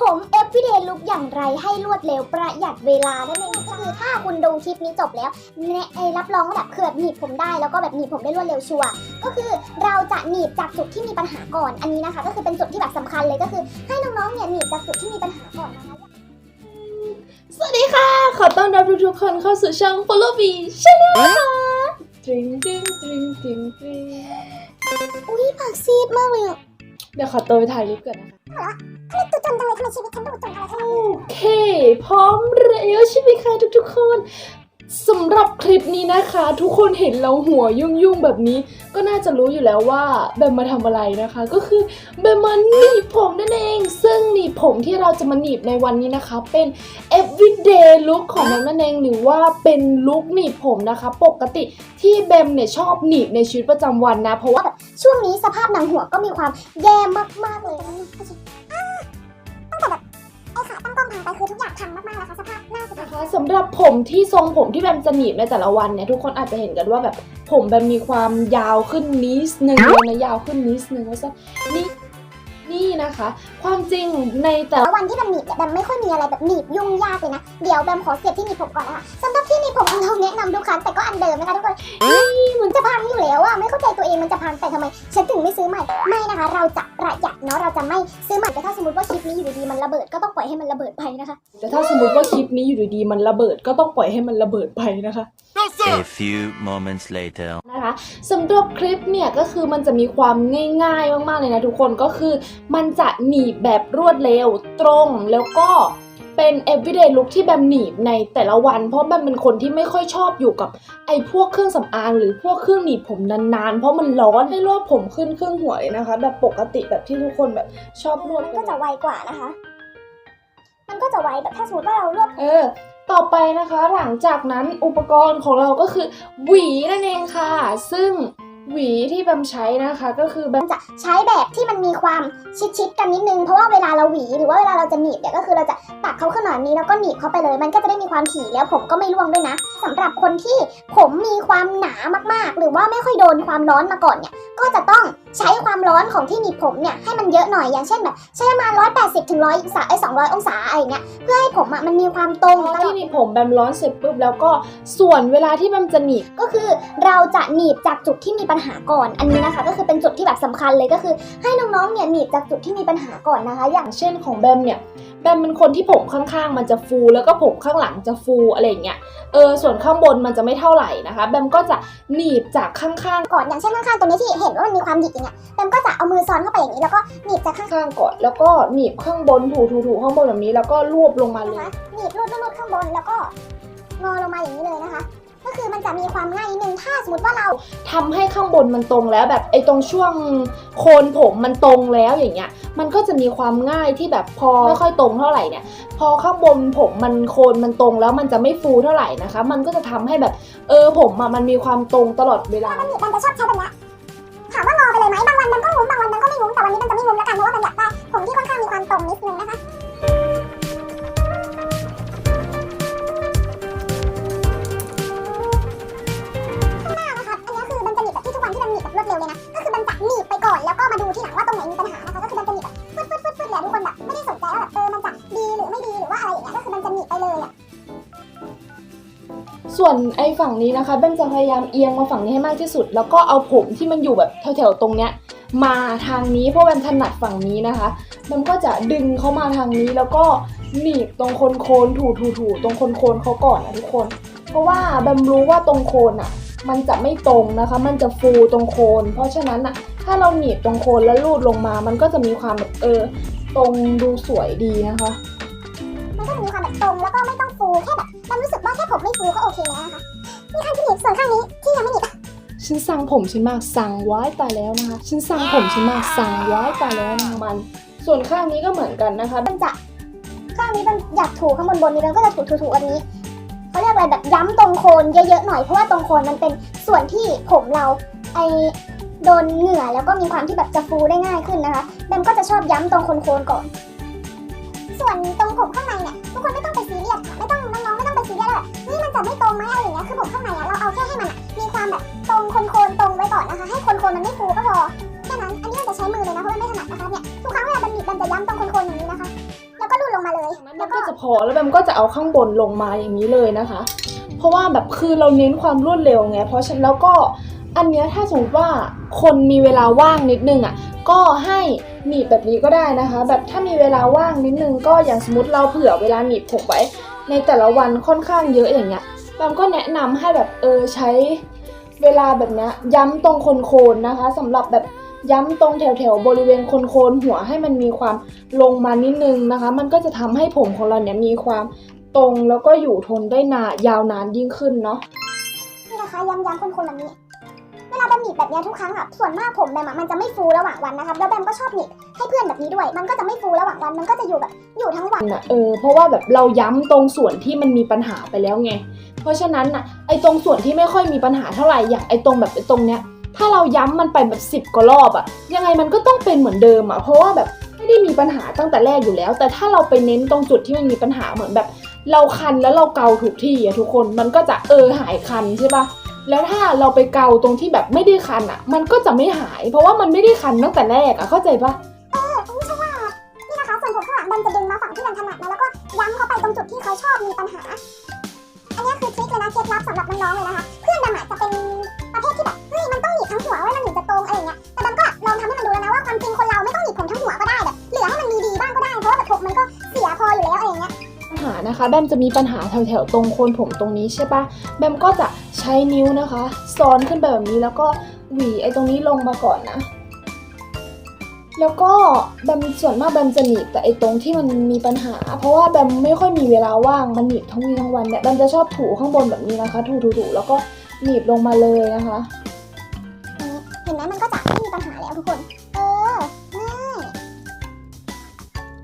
ผม everyday look อย่างไรให้รวดเร็วประหยัดเวลานั่นเองคือถ้าคุณดูคลิปนี้จบแล้วเนี่ยไอ้รับรองว่าแบบคือแบบหนีบผมได้แล้วก็แบบหนีบผมได้รวดเร็วชัวร์ก็คือเราจะหนีบจากจุดที่มีปัญหาก่อนอันนี้นะคะ ก็คือเป็นจุดที่แบบสำคัญเลยก็คือ ให้น้องๆเนี่ยหนีบจากจุดที่มีปัญหาก่อนนะคะสวัสดีค่ะ ขอต้อนรับทุกๆคนเข้าสู่ช่อง Follow Me Channel ค่ะดริงดริงดริงดริงดริงอุ้ยปากซีดมากเลยอะ เดี๋ยวขอตัวไปถ่ายรูปก่อนนะคะทำไมตุจนจังเลยทำไมชีวิตฉันดูจนอะไรขนาดนี้โอเค พร้อมแล้วใช่ไหมคะทุกๆคน สำหรับคลิปนี้นะคะ ทุกคนเห็นเราหัวยุ่งๆแบบนี้ ก็น่าจะรู้อยู่แล้วว่าแบมมาทำอะไรนะคะ ก็คือแบมมาหนีบผมนั่นเอง ซึ่งหนีบผมที่เราจะมาหนีบในวันนี้นะคะ เป็น everyday look ของแบมนั่นเองหรือว่าเป็นลุคหนีบผมนะคะ ปกติที่แบมเนี่ยชอบหนีบในชีวิตประจำวันนะ เพราะว่าช่วงนี้สภาพหนังหัวก็มีความแย่มากๆเลยนะ ขาตั้งกล้อไปคือทุกอย่างพังมากๆแล้วค่ะสภาพหน้าสุดนะคะสำหรับผมที่ทรงผมที่แบมจะหนีบในแต่ละวันเนี่ยทุกคนอาจจะเห็นกันว่าแบบผมแบมมีความยาวขึ้นนิดนึงนะยาวขึ้นนิดนึงว่าซะนี่ นี่นะคะ ความจริงในแต่ละแล้ววันที่แบมหนีบเนี่ยแบมไม่ค่อยมีอะไรแบบหนีบยุ่งยากเลยนะ เดี๋ยวแบมขอเสียบที่หนีบผมก่อนนะคะสำหรับที่หนีบผมของเราแนะนำทุกครั้งแต่ก็อันเดิมนะคะทุกคนนี่มันจะพังอยู่แล้วอะไม่เข้าใจตัวเองมันจะพังแต่ทำไมฉันถึงไม่ซื้อใหม่ไม่นะคะ เราจะประหยัดเนาะเราจะไม่ซื้อใหม่แต่ถ้าสมมติว่าคลิปนี้อยู่ดีๆมันระเบิดก็ต้องปล่อยให้มันระเบิดไปนะคะแต่ถ้าสมมติว่าคลิปนี้อยู่ดีๆมันระเบิดก็ต้องปล่อยให้มันระเบิดไปนะคะ A few moments later. นะคะสำหรับคลิปเนี่ยก็คือมันจะมีความง่ายๆมากๆเลยนะทุกคนก็คือ มันจะหนีบแบบรวดเร็วตรงแล้วก็เป็น everyday look ที่แบมหนีบในแต่ละวัน เพราะแบมเป็นคนที่ไม่ค่อยชอบอยู่กับไอ้พวกเครื่องสำอางหรือพวกเครื่องหนีบผมนานๆ เพราะมันร้อนให้รวบผมขึ้นครึ่งหัวเลยนะคะ แบบปกติแบบที่ทุกคนแบบชอบรวบมันกัก็นจะไวกว่านะคะ มันก็จะไวแบบถ้าสมมติว่าเรารวบเออ ต่อไปนะคะหลังจากนั้นอุปกรณ์ของเราก็คือ หวีนั่นเองค่ะ ซึ่งหวีที่แบมใช้นะคะก็คือแบมจะใช้แบบที่มันมีความชิดๆกันนิดนึงเพราะว่าเวลาเราหวีหรือว่าเวลาเราจะหนีบเนี่ยก็คือเราจะตักเขาขึ้นหน่อยนี้แล้วก็หนีบเขาไปเลย มันก็จะได้มีความถี่แล้วผมก็ไม่ร่วงด้วยนะสำหรับคนที่ผมมีความหนามากๆ หรือว่าไม่ค่อยโดนความร้อนมาก่อนเนี่ยก็จะต้อง ใช้ความร้อนของที่หนีบผมเนี่ยให้มันเยอะหน่อยอย่างเช่นแบบใช้ประมาณ180ถึง100องศาไอ้200องศาอะไรอย่างเงี้ยเพื่อให้ผมอะมันมีความตรงพอตลอที่ดหนีบผมแบมร้อนเสร็จปุ๊บแล้วก็ส่วนเวลาที่แบมจะหนีบก็คือเราจะหนีบจากจุดที่มีปัญหาก่อน อันนี้นะคะ ก็คือเป็นจุดที่แบบสำคัญเลยก็คือ ให้น้องๆเนี่ยหนีบจากจุดที่มีปัญหาก่อนนะคะ อย่างอย่างเช่นของแบมเนี่ย แบมเป็นคนที่ผมข้างๆ มันจะฟูแล้วก็ผมข้างหลังจะฟูอะไรอย่างเงี้ยเออส่วนข้างบนมันจะไม่เท่าไหร่นะคะแบมก็จะหนีบจากข้างๆก่อนอย่างเช่นข้างๆตรงนี้ที่เห็นว่ามันมีความหยิกอย่างเงี้ยแบมก็จะเอามือซ้อนเข้าไปอย่างนี้แล้วก็หนีบจากข้างข้างก่อน แล้วก็หนีบข้างบนถูถูถูข้างบนแบบนี้แล้วก็รวบลงมาๆเลนะยคะหนีบรูดรูดๆข้างบนแล้วก็งอลงมาอย่างนี้เลยนะคะ ก็คือมันจะมีความง่ายนิดนึงถ้าสมมติว่าเราทำให้ข้างบนมันตรงแล้วแบบไอ้ตรงช่วงโคนผมมันตรงแล้วอย่างเงี้ย มันก็จะมีความง่ายที่แบบพอไม่ค่อยตรงเท่าไหร่เนี่ย พอข้างบนผมมันโคนมันตรงแล้วมันจะไม่ฟูเท่าไหร่นะคะ มันก็จะทำให้แบบเออผมอะมันมีความตรงตลอดเวลา มันหนีมันจะชอบใช้แบบเนี้ยถามว่างอไปเลยไหมบางวันมันก็งุ้มบางวันมันก็ไม่งุ้มแต่วันนี้มันจะไม่งุ้มแล้วกันเพราะว่ามันอยากได้ผมที่ค่อนข้างมีความตรงนิดนึงนะคะ งนี้นะคะเบนจะพยายามเอียงมาฝั่งนี้ให้มากที่สุด แล้วก็เอาผมที่มันอยู่แบบแถวๆตรงเนี้ยมาทางนี้เพราะแบมถนัดฝั่งนี้นะคะแบมก็จะดึงเขามาทางนี้แล้วก็หนีบตรงโคนโคนถูถูถูตรงโคนโคนเขาก่อนนะทุกคน เพราะว่าแบมรู้ว่าตรงโคนอะ มันจะไม่ตรงนะคะ มันจะฟูตรงโคน เพราะฉะนั้นอะ ถ้าเราหนีบตรงโคนแล้วลูดลงมา มันก็จะมีความแบบเออตรงดูสวยดีนะคะ มันก็จะมีความแบบตรงแล้วก็ไม่ต้องฟูแค่แบบมันรู้สึกว่าแค่ผมไม่ฟูก็โอเคแล้วนะคะ นี่ข้างที่หนีบส่วนข้างนี้ที่ยังไม่หนีบฉันสั่งผมฉันมากสั่งไว้ตายแล้วนะคะฉันสั่งผมฉันมากสั่งไว้ตายแล้วนะคะมัน ส่วนข้างนี้ก็เหมือนกันนะคะมันจะข้างนี้มันอยากถูข้างบนบนนี้มันก็จะถูถูถูอันนี้เขาเรียกอะไรแบบย้ำตรงโคนเยอะๆหน่อยเพราะว่าตรงโคนมันเป็นส่วนที่ผมเราไอโดนเหงื่อแล้วก็มีความที่แบบจะฟูได้ง่ายขึ้นนะคะแบมก็จะชอบย้ำตรงโคนๆก่อน ส่วนตรงผมข้างในเนี่ยทุกคนไม่ต้องไป นี่มันจะไม่ตรงไหมอะไรอย่างเงี้ยคือผมข้างในอะเราเอาแค่ให้มันมีความแบบตรงโคนๆตรงไว้ก่อนนะคะ ให้โคนๆมันไม่ฟูก็พอแค่นั้นอันนี้มันจะใช้มือเลยนะเพราะมันไม่ถนัดนะคะเนี่ยทุกครั้งเวลาบันหนีบบันจะย้ำตรงโคนๆอย่างนี้นะคะ แล้วก็จากนั้นมันก็จะพอแล้วแบมก็จะเอาข้างบนลงมาอย่างนี้เลยนะคะ เพราะว่าแบบคือเราเน้นความรวดเร็วไงเพราะฉะนั้นแล้วก็อันเนี้ยถ้าสมมติว่าคนมีเวลาว่างนิดนึงอะก็ให้หนีบแบบนี้ก็ได้นะคะ แบบถ้ามีเวลาว่างนิดนึงก็อย่างสมมติเราเผื่อเวลาหนีบผมไว้ ในแต่ละวันค่อนข้างเยอะอย่างเงี้ยแบมก็แนะนำให้แบบเออใช้เวลาแบบเนี้ยย้ำตรงโคนนะคะสำหรับแบบย้ำตรงแถวๆบริเวณโคนหัวให้มันมีความลงมานิดนึงนะคะ มันก็จะทำให้ผมของเราเนี่ยมีความตรงแล้วก็อยู่ทนได้นานยาวนานยิ่งขึ้นเนาะนี่นะคะย้ำๆคนๆแบบนี้าแบมหนีบแบบนี้ทุกครั้งอะส่วนมากผมแบมมันจะไม่ฟูระหว่างวันนะครับแล้วแบมก็ชอบหนีบให้เพื่อนแบบนี้ด้วย มันก็จะไม่ฟูระหว่างวันมันก็จะอยู่แบบอยู่ทั้งวันนะเออเพราะว่าแบบเราย้ำตรงส่วนที่มันมีปัญหาไปแล้วไง เพราะฉะนั้นน่ะไอ้ตรงส่วนที่ไม่ค่อยมีปัญหาเท่าไหร่อย่างไอ้ตรงแบบไอ้ตรงเนี้ยถ้าเราย้ำมันไปแบบสิบ10กว่ารอบอะยังไงมันก็ต้องเป็นเหมือนเดิมอะเพราะว่าแบบไม่ได้มีปัญหาตั้งแต่แรกอยู่แล้ว แต่ถ้าเราไปเน้นตรงจุดที่มันมีปัญหาเหมือนแบบ เราคันแล้วเราเกาถูกที่อะทุกคนมันก็จะเออหายคันใช่ปะ แล้วถ้าเราไปเกาตรงที่แบบไม่ได้คันอะมันก็จะไม่หาย เพราะว่ามันไม่ได้คันตั้งแต่แรกอะเข้าใจปะไม่ใช่ว่านี่นะคะส่วนผมข้างหลังแบมจะดึงมาฝั่งที่แบมถนัดนะแล้วก็ย้ำเข้าไปตรงจุดที่เขาชอบมีปัญหา อันนี้คือทริคเลยนะเคล็ดลับสำหรับน้องๆเลยนะคะ เพื่อนแบมอะจะเป็นประเภทที่แบบเฮ้ยมันต้องหนีบทั้งหัวไว้มันถึงจะตรงอะไรอย่างเงี้ยแต่แบมก็ลองทำให้มันดูแล้วนะว่าความจริงคนเราไม่ต้องหนีบผมทั้งหัวก็ได้แบบเหลือให้มันมีดีบ้างก็ได้เพราะว่าแบบผมมันก็เสียพออยู่แล้วอะไรอย่างเงี้ยปัญหานะคะแบมจะมีปัญหาแถวๆตรงโคนผมตรงนี้ใช่ปะแบมก็จะ ใช้นิ้วนะคะ ซ้อนขึ้นไปแบบนี้แล้วก็หวีไอ้ตรงนี้ลงมาก่อนนะ แล้วก็แบมส่วนมากแบมจะหนีบแต่ไอ้ตรงที่มันมีปัญหา เพราะว่าแบมไม่ค่อยมีเวลาว่างมันหนีบทั้งวีทั้งวันเนี่ยแบมจะชอบถูข้างบนแบบนี้นะคะ ถูๆๆแล้วก็หนีบลงมาเลยนะคะเห็นไหมมันก็จะไม่มีปัญหาแล้วทุกคน เออง่าย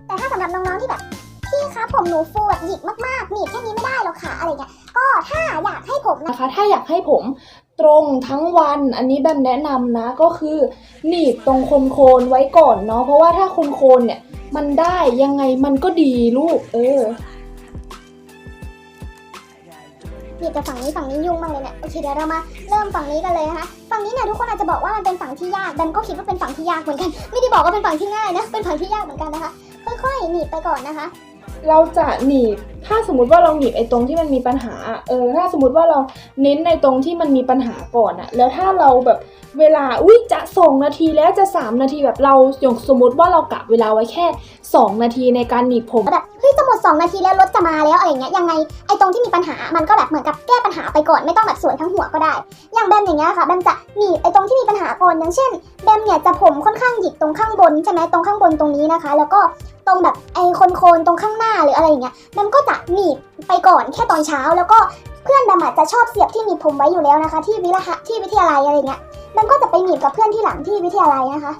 แต่ถ้าสำหรับน้องๆที่แบบพี่คะผมหนูฟูแบบหยิกมากๆหนีบแค่นี้ไม่ได้หรอกค่ะอะไรเงี้ย ก็ถ้าอยากให้ผมนะคะ ถ้าอยากให้ผมตรงทั้งวัน อันนี้แบมแนะนำนะก็คือ หนีบตรงโคนๆไว้ก่อนเนาะเพราะว่าถ้าโคนๆเนี่ย มันได้ยังไงมันก็ดีลูก เออหนีบแต่ฝั่งนี้ฝั่งนี้ยุ่งมากเลยเนี่ยโอเคเดี๋ยวเรามาเริ่มฝั่งนี้กันเลยนะคะฝั่งนี้เนี่ยทุกคนอาจจะบอกว่ามันเป็นฝั่งที่ยากแบมก็คิดว่าเป็นฝั่งที่ยากเหมือนกัน ไม่ได้บอกว่าเป็นฝั่งที่ง่ายนะเป็นฝั่งที่ยากเหมือนกันนะคะ ค่อยๆหนีบไปก่อนนะคะ เราจะหนีบถ้าสมมติว่าเราหนีบไอ้ตรงที่มันมีปัญหา เออ ถ้าสมมติว่าเราเน้นในตรงที่มันมีปัญหาก่อนอะแล้วถ้าเราแบบเวลา อุ้ยจะสองนาทีแล้วจะสามนาทีแบบเราอย่างสมมติว่าเรากะเวลาไว้แค่สองนาทีในการหนีบผมแบบเฮ้ยจะหมด2นาทีแล้วรถจะมาแล้วอะไรเงี้ยยังไงไอ้ตรงที่มีปัญหามันก็แบบเหมือนกับแก้ปัญหาไปก่อนไม่ต้องแบบสวยทั้งหัวก็ได้ อย่างแบมอย่างเงี้ยค่ะแบมจะหนีบไอ้ตรงที่มีปัญหาก่อนอย่างเช่นแบมเนี่ยจะผมค่อนข้างหยิกตรงข้างบนใช่ไหมตรงข้างบนตรงนี้นะคะ แล้วก็ รงแบบไอ้โคนๆตรงข้างหน้าหรืออะไรอย่างเงี้ยแบมก็จะหนีบไปก่อนแค่ตอนเช้า แล้วก็เพื่อนแบมอาจจะชอบเสียบที่หนีบผมไว้อยู่แล้วนะคะ ที่วิทยาที่วิทยาลัยอะไรเงี้ยแบมก็จะไปหนีบกับเพื่อนที่หลังที่วิทยาลัยนะคะ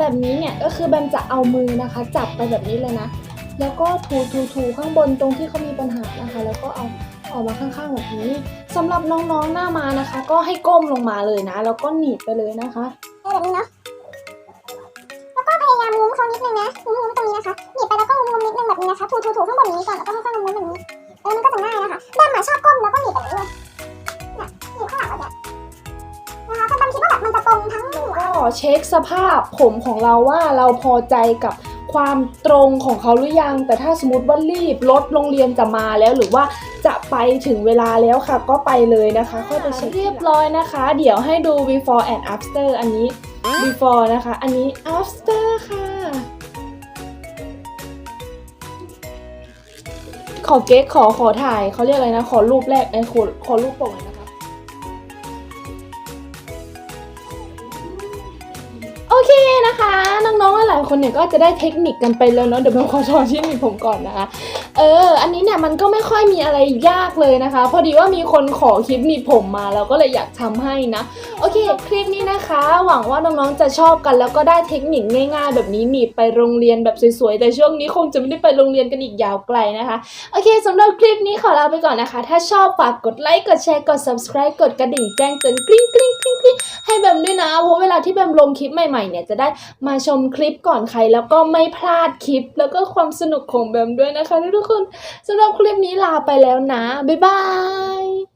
แบบนี้เนี่ยก็คือแบมจะเอามือนะคะ จับไปแบบนี้เลยนะ แล้วก็ถูถูถูข้างบนตรงที่เขามีปัญหานะคะ แล้วก็เอาออกมาข้างๆแบบนี้สำหรับน้องๆหน้ามานะคะ ก็ให้ก้มลงมาเลยนะ แล้วก็หนีบไปเลยนะคะแบบนี้เนาะแล้วก็พยายามงุ้มเขานิดนึงนะงุ้มๆตรงนี้นะคะหนีบไปแล้วก็งุ้มๆนิดนึงแบบนี้นะคะถูๆๆข้างบนนี้ก่อนแล้วก็ค่อยๆงุ้มๆแบบนี้เออมันก็จะง่ายนะคะแบมหมาชอบก้มแล้วก็หนีบแบบนี้เลย เช็คสภาพผมของเราว่าเราพอใจกับความตรงของเขาหรือยัง แต่ถ้าสมมติว่ารีบรถโรงเรียนจะมาแล้วหรือว่าจะไปถึงเวลาแล้วค่ะ ก็ไปเลยนะคะค่อยไปเช็คเรียบร้อยนะคะ เดี๋ยวให้ดู before and after อันนี้ before นะคะ อันนี้ after ค่ะ ขอเก๊กขอขอถ่ายเขาเรียกอะไรนะ ขอรูปแรกไอ้ขอขอรูปปกหน่อยนะ เคนะคะ น้องๆหลายคนเนี่ยก็จะได้เทคนิคกันไปแล้วเนาะเดี๋ยวผมขอชอที่มีผมก่อนนะคะ ออ อันนี้เนี่ยมันก็ไม่ค่อยมีอะไรยากเลยนะคะ พอดีว่ามีคนขอคลิปหนีบผมมาแล้วก็เลยอยากทำให้นะ โอเค คลิปนี้นะคะ หวังว่าน้องๆจะชอบกันแล้วก็ได้เทคนิคง่าย ๆ แบบนี้หนีบไปโรงเรียนแบบสวยๆ แต่ช่วงนี้คงจะไม่ได้ไปโรงเรียนกันอีกยาวไกลนะคะ โอเคสำหรับคลิปนี้ขอลาไปก่อนนะคะ ถ้าชอบฝากกดไลค์กดแชร์กด subscribe กดกระดิ่งแจ้งเตือนกริ๊งกริ๊งกริ๊งกริ๊งให้แบมด้วยนะเพราะเวลาที่แบมลงคลิปใหม่ๆเนี่ยจะได้มาชมคลิปก่อนใครแล้วก็ไม่พลาดคลิป แล้วก็ความสนุกของแบมด้วยนะคะทุกคนคนสำหรับคลิปนี้ลาไปแล้วนะ บ๊ายบาย